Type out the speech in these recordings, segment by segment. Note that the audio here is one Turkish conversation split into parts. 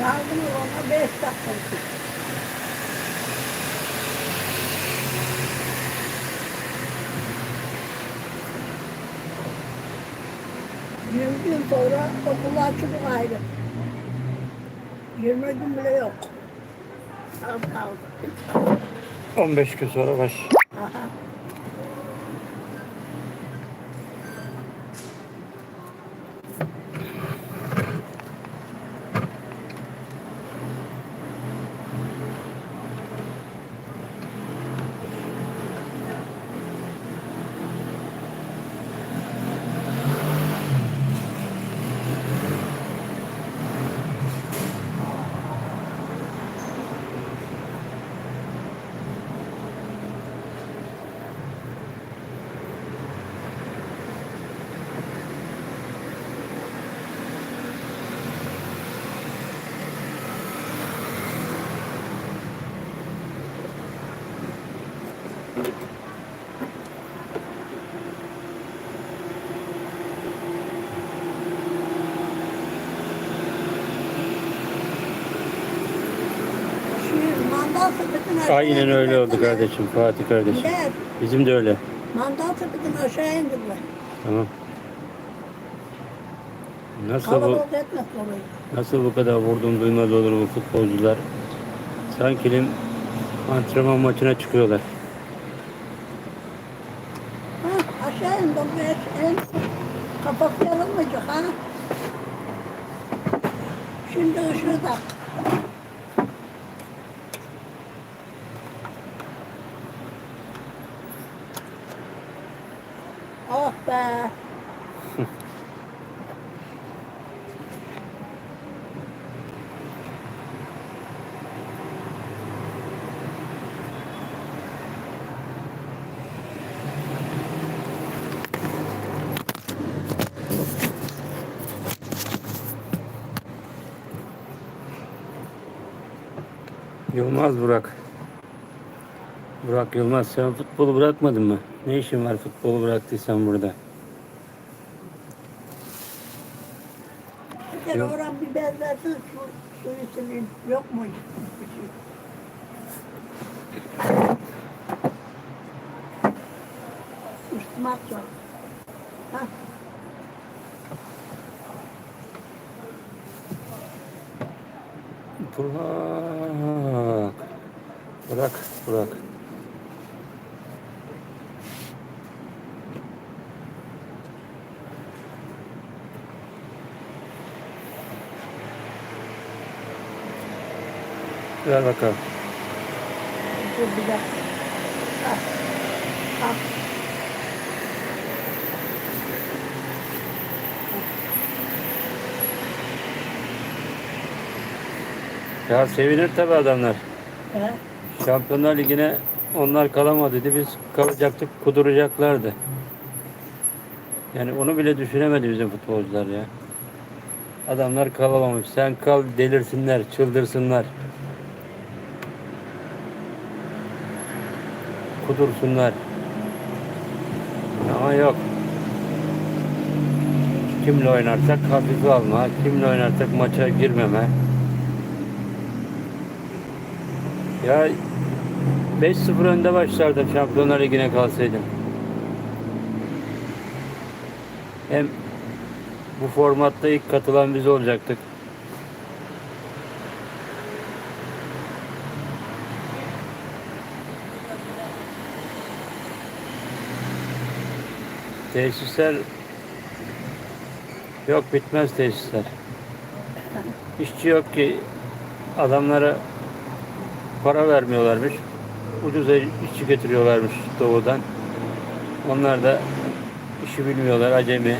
Yardım ona beş dakika. Yirmi gün sonra okul açılıp ayrı. Yirmi gün bile yok. Az kaldı. 15 gün sonra baş. Aha. Şu mandal sepetini aşağı Aynen öyle oldu kardeşim Fatih kardeşim. Bizim de öyle. Mandal sepetini aşağı indirme. Tamam. Nasıl bu, Kalabalık etme orayı. nasıl bu kadar vurdum duymaz olur bu futbolcular? Sanki antrenman maçına çıkıyorlar. Ha, aşağı in, bu beş en kapatmayalım mıydı ha? Şimdi ışığı tak. Oh be. Yılmaz Burak. Burak Yılmaz sen futbolu bırakmadın mı? Ne işin var futbolu bıraktıysan burada? Kere Yok. oran bir bezlersin su, suyu sileyim. Yok mu? Üstüme atacağım. Ha. Burak. Burak, Burak. Ver bakalım. Dur bir dakika. Ha. Ha. Ya sevinir tabi adamlar. He. Şampiyonlar Ligi'ne onlar kalamadı dedi. Biz kalacaktık, kuduracaklardı. Yani onu bile düşünemedi bizim futbolcular ya. Adamlar kalamamış. Sen kal delirsinler, çıldırsınlar. Kudursunlar. Ama yok. Kimle oynarsak hafife alma, kimle oynarsak maça girmeme. Ya 5-0 önde başlardım Şampiyonlar Ligi'ne kalsaydım. Hem bu formatta ilk katılan biz olacaktık. Tesisler yok bitmez tesisler. İşçi yok ki adamlara para vermiyorlarmış. Ucuza işçi getiriyorlarmış doğudan. Onlar da işi bilmiyorlar, acemi.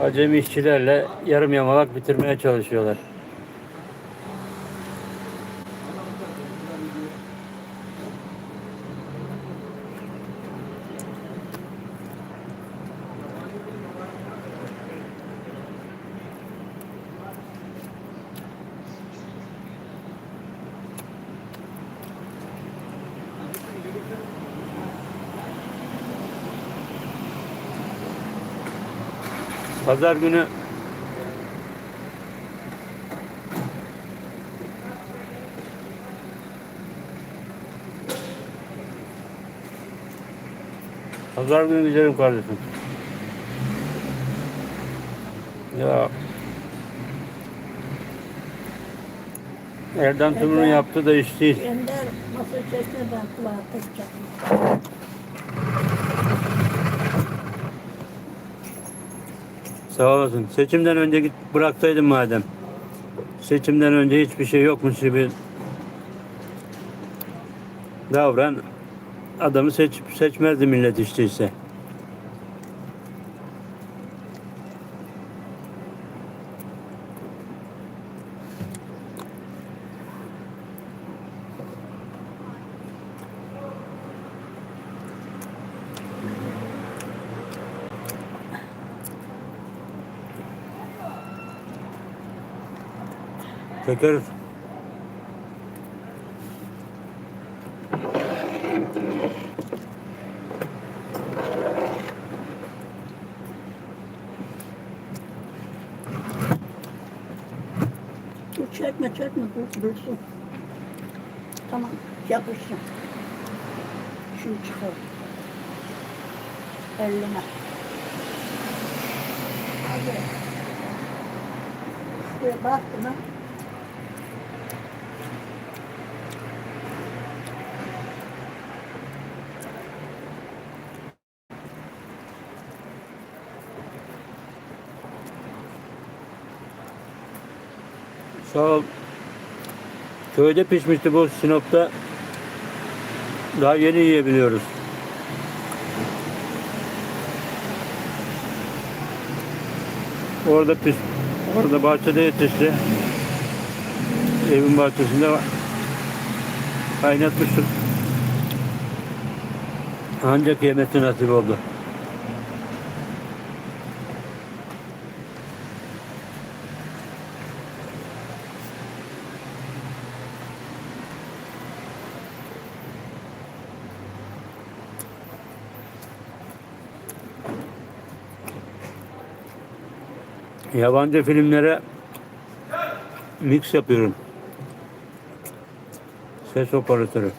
Acemi işçilerle yarım yamalak bitirmeye çalışıyorlar. Pazar günü Pazar günü gidelim kardeşim. Ya Erdem Timur'un yaptığı da iş değil. Ender masa çekme ben kulağa takacağım. Sağ olasın. Seçimden önce git bıraksaydın madem. Seçimden önce hiçbir şey yokmuş gibi davran. Adamı seç, seçmezdi millet işte ise. Çekeriz. Çekme çekme dur, dursun. Tamam yapışsın. Şunu çıkar. Eline. Hadi. Şuraya bak buna. Sağ ol. Köyde pişmişti bu Sinop'ta. Daha yeni yiyebiliyoruz. Orada piş, orada bahçede yetişti. Evin bahçesinde kaynatmıştık. Ancak yemesi nasip oldu. Yabancı filmlere mix yapıyorum. Ses operatörü.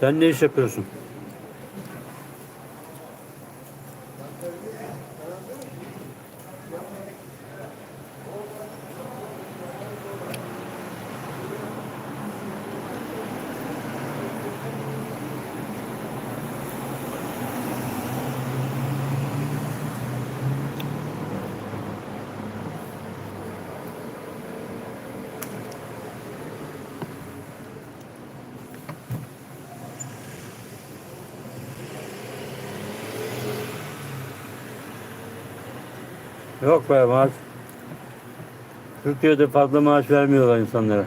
Sen ne iş yapıyorsun? Yok be maaş. Türkiye'de fazla maaş vermiyorlar insanlara.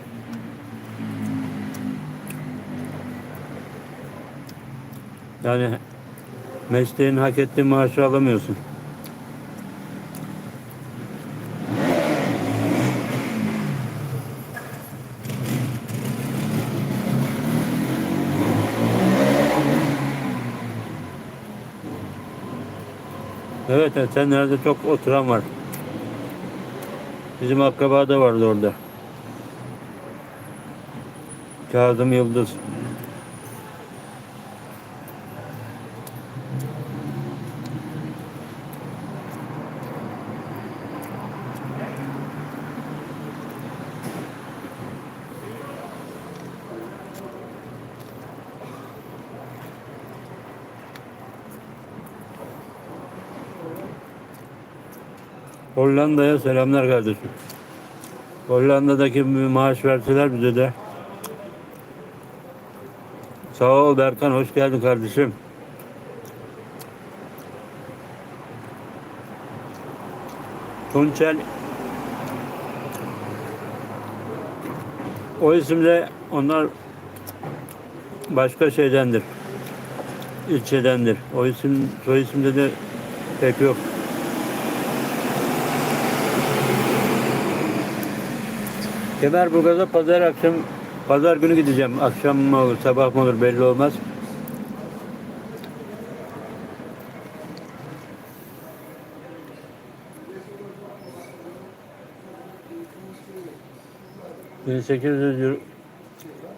Yani mesleğin hak ettiği maaşı alamıyorsun. Evet, Esenler'de çok oturan var. Bizim akraba da vardı orada. Kazım Yıldız. Hollanda'ya selamlar kardeşim. Hollanda'daki bir maaş verseler bize de. Sağ ol Berkan, hoş geldin kardeşim. Tunçel o isimle onlar başka şeydendir. ilçedendir. O isim, soy isimde de pek yok. Kemerburgaz'a pazar akşam, pazar günü gideceğim. Akşam mı olur, sabah mı olur belli olmaz. ...1800 euro,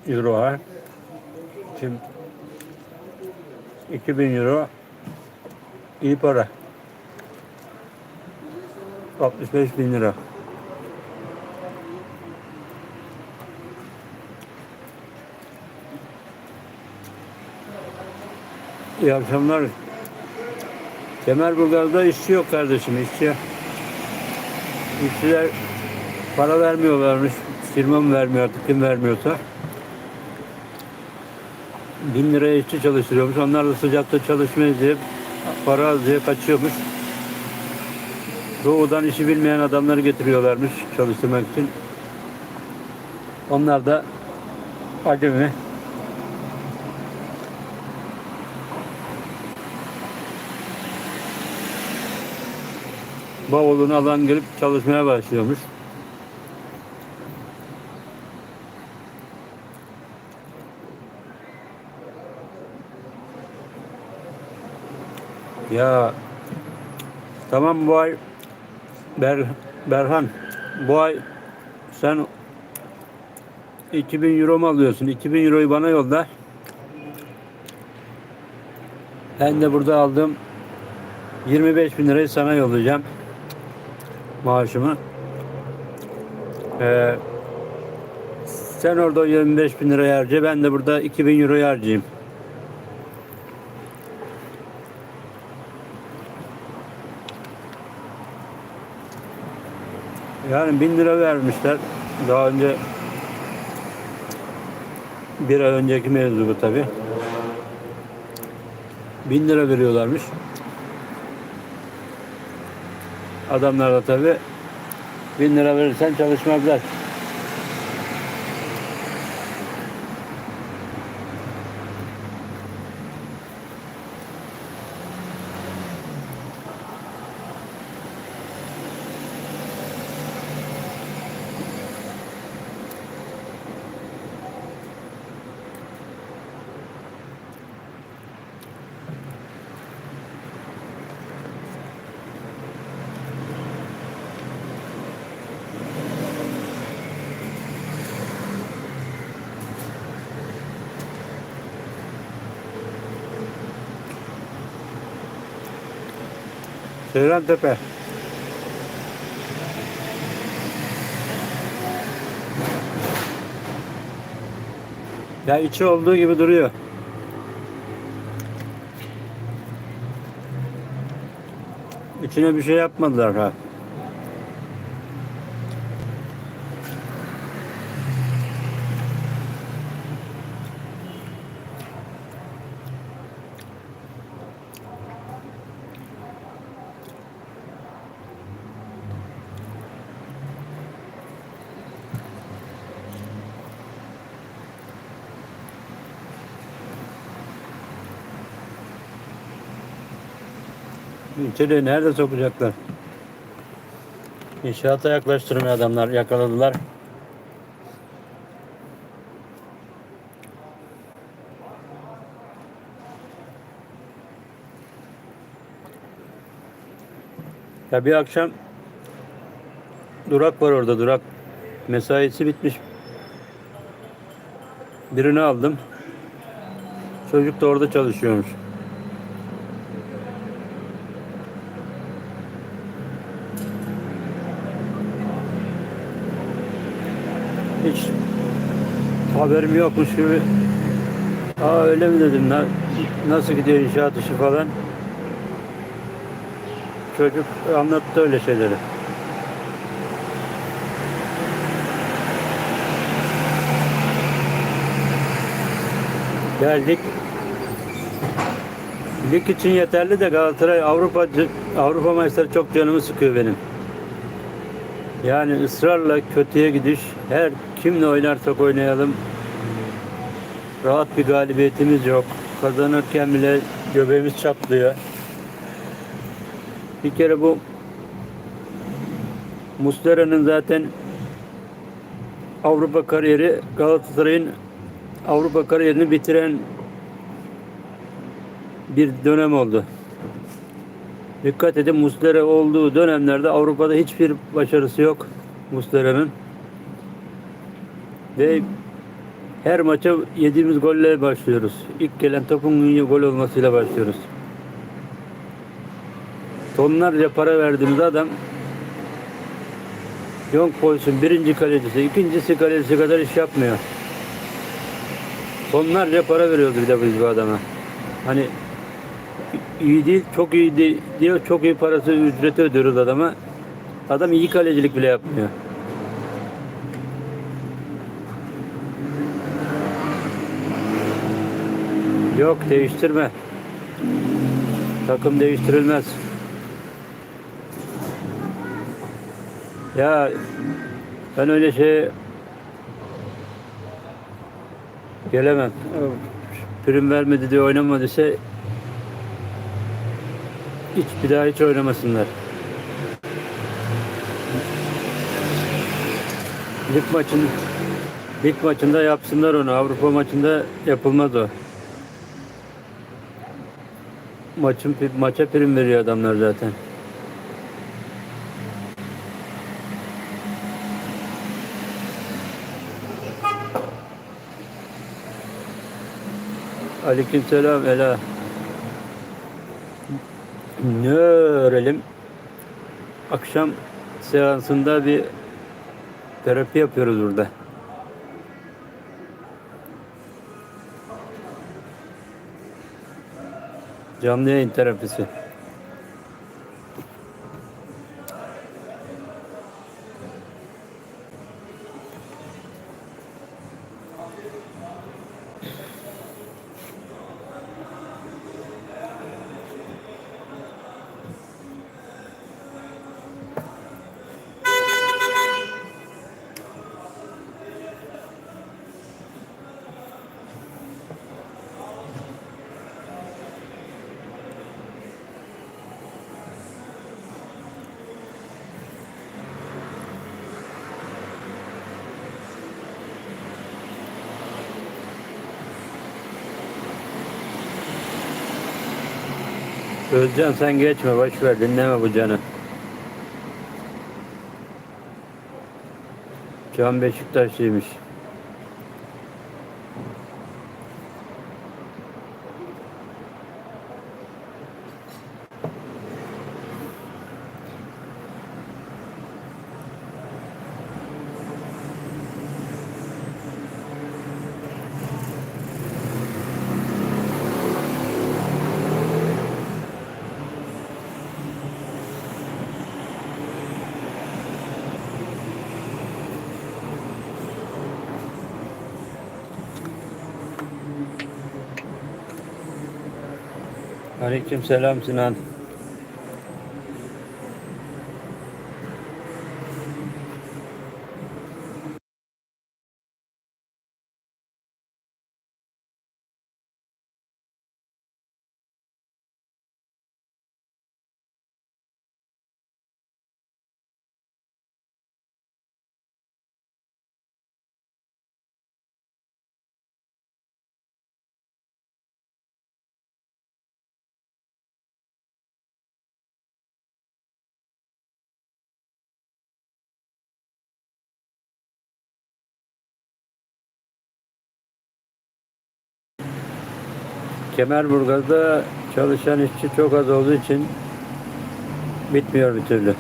euro var. Şimdi 2000 euro iyi para. 65 bin lira. İyi akşamlar. Kemerburgaz'da işçi yok kardeşim, işçi. İşçiler para vermiyorlarmış. Firma mı vermiyor artık kim vermiyorsa. Bin liraya işçi çalıştırıyormuş. Onlar da sıcakta çalışmayız diye para az diye kaçıyormuş. Doğudan işi bilmeyen adamları getiriyorlarmış çalıştırmak için. Onlar da acemi. Bavulunu alan gelip çalışmaya başlıyormuş. Ya tamam bu ay Ber, Berhan bu ay sen 2000 euro mu alıyorsun? 2000 euroyu bana yolla. Ben de burada aldığım 25 bin lirayı sana yollayacağım. Maaşımı. Ee, sen orada o 25 bin lirayı harca. Ben de burada 2000 euroyu harcayayım. Yani bin lira vermişler. Daha önce bir ay önceki mevzu bu tabi. Bin lira veriyorlarmış. Adamlar da tabi bin lira verirsen çalışmazlar. Seyran Tepe. Ya içi olduğu gibi duruyor. İçine bir şey yapmadılar ha. İçeri nerede sokacaklar? İnşaata yaklaştırmıyor adamlar. Yakaladılar. Ya bir akşam durak var orada durak. Mesaisi bitmiş. Birini aldım. Çocuk da orada çalışıyormuş. Hiç haberim yokmuş gibi. Aa öyle mi dedim. Na- nasıl gidiyor inşaat işi falan. Çocuk anlattı öyle şeyleri. Lig, lig için yeterli de Galatasaray Avrupa Avrupa maçları çok canımı sıkıyor benim. Yani ısrarla kötüye gidiş. Her kimle oynarsak oynayalım rahat bir galibiyetimiz yok. Kazanırken bile göbeğimiz çatlıyor. Bir kere bu Muslera'nın zaten Avrupa kariyeri Galatasaray'ın Avrupa kariyerini bitiren bir dönem oldu. Dikkat edin Muslera olduğu dönemlerde Avrupa'da hiçbir başarısı yok Muslera'nın. Ve her maça yediğimiz golle başlıyoruz. İlk gelen topun gol olmasıyla başlıyoruz. Tonlarca para verdiğimiz adam Young Boys'un birinci kalecisi, ikincisi kalecisi kadar iş yapmıyor. Tonlarca para veriyoruz bir de biz bu adama. Hani iyi değil, çok iyi değil diyor, çok iyi parası ücreti ödüyoruz adama. Adam iyi kalecilik bile yapmıyor. Yok değiştirme. Takım değiştirilmez. Ya ben öyle şey gelemem. Prim vermedi diye oynamadıysa hiç bir daha hiç oynamasınlar. Lig maçın lig maçında yapsınlar onu. Avrupa maçında yapılmaz o. Maçın maça prim veriyor adamlar zaten. Aleykümselam Ela. Ne öğrenelim? Akşam seansında bir terapi yapıyoruz burada. Canlı yayın terapisi. Özcan sen geçme boş ver dinleme bu canı. Can Beşiktaşlıymış. Aleyküm selam Sinan. Kemerburgaz'da çalışan işçi çok az olduğu için bitmiyor bir türlü.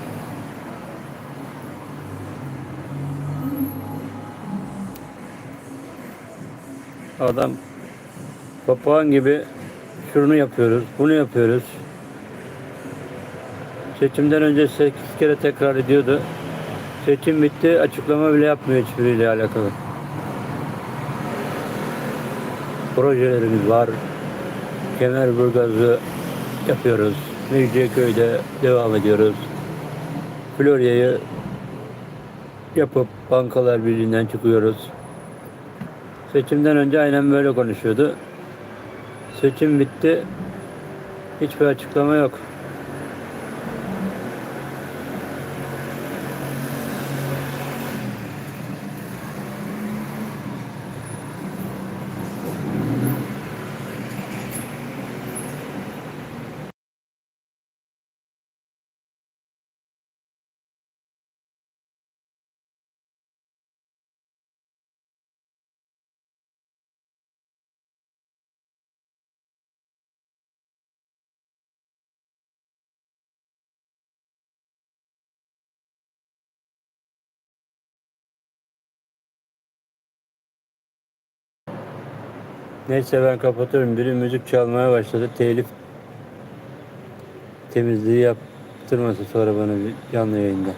Adam papağan gibi şunu yapıyoruz, bunu yapıyoruz. Seçimden önce 8 kere tekrar ediyordu. Seçim bitti, açıklama bile yapmıyor hiçbiriyle alakalı. Projelerimiz var. Kemerburgaz'ı yapıyoruz. Mecidiyeköy'de devam ediyoruz. Florya'yı yapıp Bankalar Birliği'nden çıkıyoruz. Seçimden önce aynen böyle konuşuyordu. Seçim bitti. Hiçbir açıklama yok. Neyse ben kapatıyorum. Biri müzik çalmaya başladı. Telif temizliği yaptırması sonra bana bir canlı yayında.